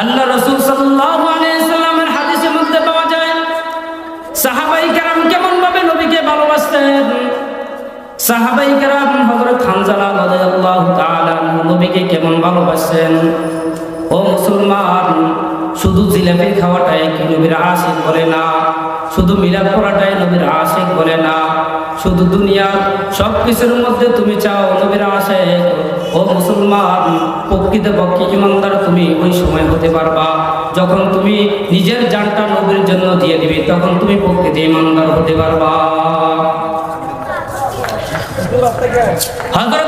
আল্লাহ রসুল সাল্লামের হাদিসের মধ্যে পাওয়া যায়, সাহাবাই কেরাম কেমন ভাবে নবীকে ভালোবাসতেন? সাহাবাই কেরাম কেমন ও মুসলমান, শুধু জিলাপি খাওয়াটাই কি বলে না? শুধু পড়াটাই নবীর আশিক বলে না? শুধু দুনিয়া সব কিছুর মধ্যে তুমি চাও নবীর আসে ও মুসলমান প্রকৃত পক্ষে ইমানদার তুমি ওই সময় হতে পারবা। যখন তুমি নিজের জানটা নবীর জন্য দিয়ে দিবে, তখন তুমি প্রকৃতি ইমানদার হতে পারবা। হযরত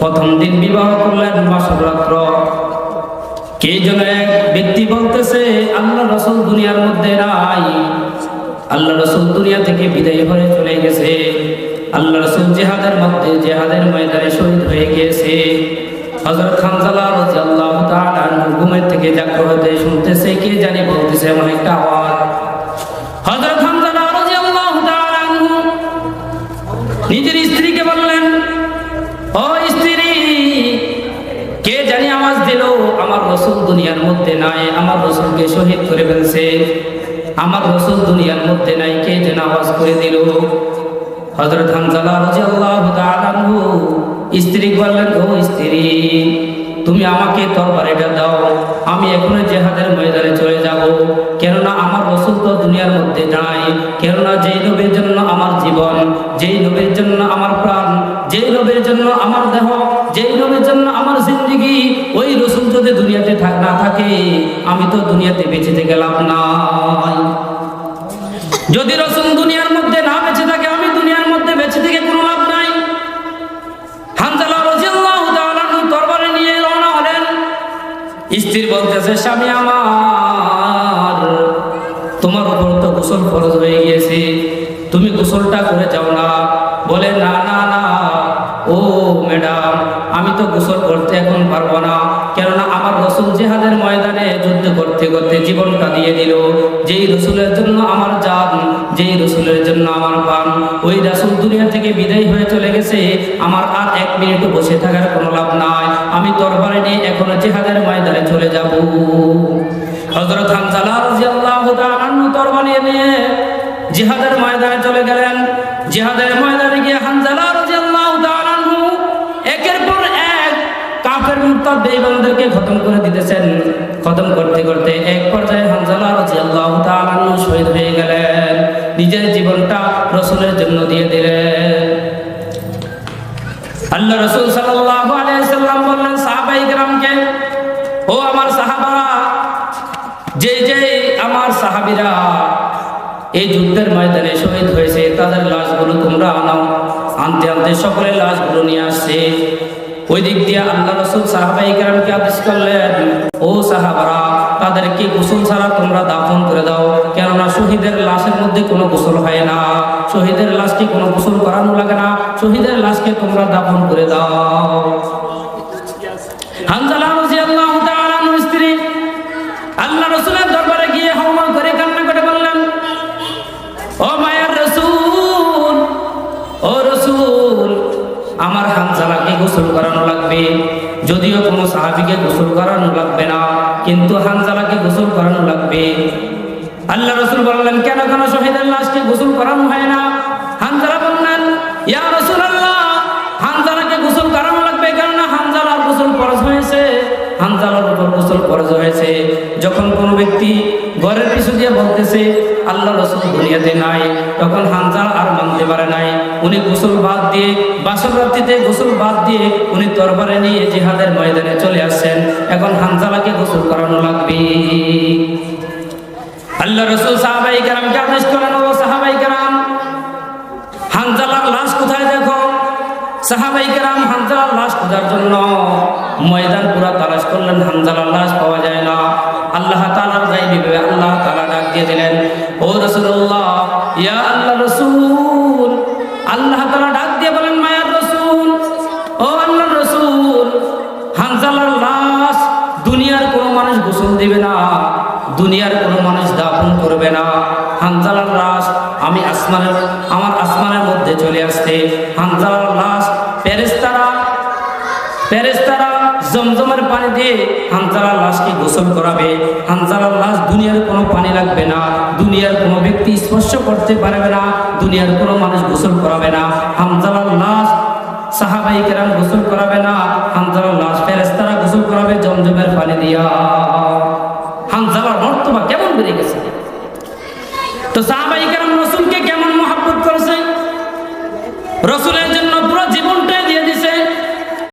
প্রথম দিন বিবাহ করলেন বাসর রাত্র কে যেন এক ব্যক্তি বলতেছে, আল্লাহ রসুল দুনিয়ার মধ্যে নাই। আল্লাহ রসুল দুনিয়া থেকে বিদায় হয়ে চলে গেছে। আল্লাহ রসুল জেহাদের মধ্যে, জেহাদের ময়দানে শহীদ হয়ে গিয়েছে। হজরত খানজালা রাদিয়াল্লাহু তাআলা ঘুমের থেকে জাগ্রত শুনতেছে, কে জানি বলতেছে এমন একটা আওয়াজ। হজরত আমার রসুল দুনিয়ার মধ্যে নাই, আমার রসুলকে শহীদ করে ফেলছে। আমার রসুল দুনিয়ার মধ্যে নাই, কে যেন আওয়াজ করে দিল। স্ত্রী বললেন, ও স্ত্রী, তুমি আমাকে দাও, আমি এখনও জেহাদের ময়দানে চলে যাব। কেননা আমার রসুল তো দুনিয়ার মধ্যে নাই, কেননা যেই নবীর জন্য আমার জীবন, যেই নবীর জন্য আমার প্রাণ, যেই নবীর জন্য আমার দেহ, যেই নবীর জন্য আমার জিন্দগি দুনিয়াতে না থাকে, আমি তো দুনিয়াতে বেঁচে লাভ নাই যদি রসুল দুনিয়ার মধ্যে না বেঁচে থাকে, আমি দুনিয়ার মধ্যে বেঁচে থেকে কোনো লাভ নাই। হলেন। স্ত্রী বলতেছে, স্বামী আমার, তোমার উপর তো গোসল ফরজ হয়ে গিয়েছে। তুমি গোসলটা করে যাও না। বলে, না না না। ও, ম্যাডাম তো গোসল করতে এখন পারব না। কেননা আমার রসুল জেহাদের ময়দানে যুদ্ধ করতে করতে জীবনটা দিয়ে দিল। যেই রসুলের জন্য আমার জান, যেই রসুলের জন্য আমার পান ওই রাসুল দুনিয়া থেকে বিদায় হয়ে চলে গেছে। আমার আর এক মিনিট বসে থাকার কোনো লাভ নাই। আমি তরবারে নিয়ে এখনও জেহাদের ময়দানে চলে যাব। তাআলা তরবারি নিয়ে জিহাদের ময়দানে চলে গেলেন। জিহাদের ময়দানে গিয়ে হামজালা তার বেঈমানদেরকে খতম করে দিতেছেন। খতম করতে করতে এক পর্যায়ে হানজালা রাদিয়াল্লাহু তাআলা শহীদ হয়ে গেলেন। নিজের জীবনটা রসুলের জন্য দিয়ে দিলেন। আল্লাহ রসুল সাল্লাল্লাহু আলাইহি সাল্লাম বললেন, সাহাবাই کرامকে ও আমার সাহাবা যে যে আমার সাহাবীরা এই যুদ্ধের ময়দানে শহীদ হয়েছে, তাদের লাশগুলো তোমরা আনাও। আনতে আনতে সকলের লাশগুলো নিয়ে আসছে। ওই দিক দিয়ে আল্লাহ রসুল সাহাবাই কেরামকে আদেশ করলেন, ও সাহাবারা, তাদেরকে গোসল ছাড়া তোমরা দাফন করে দাও, কেননা শহীদের লাশের মধ্যে কোনো গোসল হয় না। শহীদের লাশকে কোনো গোসল করানো লাগে না, শহীদের লাশকে তোমরা দাফন করে দাও। হানজালা স্ত্রী আল্লাহ রসুলের হানজালাকে গোসল করানো লাগবে। যদিও কোনো সাহাবিকে গোসল করানো লাগবে না, কিন্তু হানজালাকে গোসল করানো লাগবে। আল্লাহ রসুল বললেন, কেন কেন শহীদের লাশকে গোসল করানো হয় না? হানজালা বললেন, ইয়া রসুল আল্লাহ হানজালাকে গোসল করানো লাগবে কেননা হানজালার গোসল ফরজ হয়েছে। হানজালার উপর গোসল ফরজ হয়েছে। যখন কোনো ব্যক্তি ঘরের পিছু দিয়ে বলতেছে, আল্লাহ রসুল দুনিয়াতে নাই। তখন হানজাল আর মানতে পারে নাই। উনি গোসল বাদ দিয়ে, বাসর রাত্রিতে গোসল বাদ দিয়ে উনি তরবারে নিয়ে জিহাদের ময়দানে চলে আসছেন। এখন হানজালাকে গোসল করানো লাগবে। আল্লাহ রসুল সাহাবাই কারামকে আদেশ করেন, ও সাহাবাই কারাম, হানজালার লাশ কোথায় দেখো? সাহাবাই কেরাম হানজালার লাশ খোঁজার জন্য ময়দান পুরা তালাশ করলেন। হানজালার লাশ পাওয়া যায় না। আল্লাহ তালার যাই বিবে আল্লাহ তালা ডাক দিয়ে দিলেন, ও রসুল্লাহ ইয়া আল্লাহ রসুল। আল্লাহ তালা ডাক দিয়ে বলেন মায়ার রসুল, ও আল্লাহ রসুল, হানজালার লাশ দুনিয়ার কোনো মানুষ গোসল দিবে না, দুনিয়ার কোনো মানুষ দাফন করবে না। হানজালার লাশ, আমি আসমানের, আমার আসমানের মধ্যে চলে আসছে। হানজালার লাশ ফেরেস্তারা ফেরেস্তারা জমজমের পানি দিয়ে হানজালার লাশকে গোসল করাবে। হানজালার লাশ দুনিয়ার কোনো পানি লাগবে না, দুনিয়ার কোনো ব্যক্তি স্পর্শ করতে পারবে না, দুনিয়ার কোনো মানুষ গোসল করাবে না। হানজালার লাশ সাহাবাই কেরাম গোসল করাবে না হানজালার লাশ ফেরেস্তারা গোসল করাবে জমজমের পানি দিয়া। হানজালার মর্তবা কেমন বেড়ে গেছে? তো সাহাবাই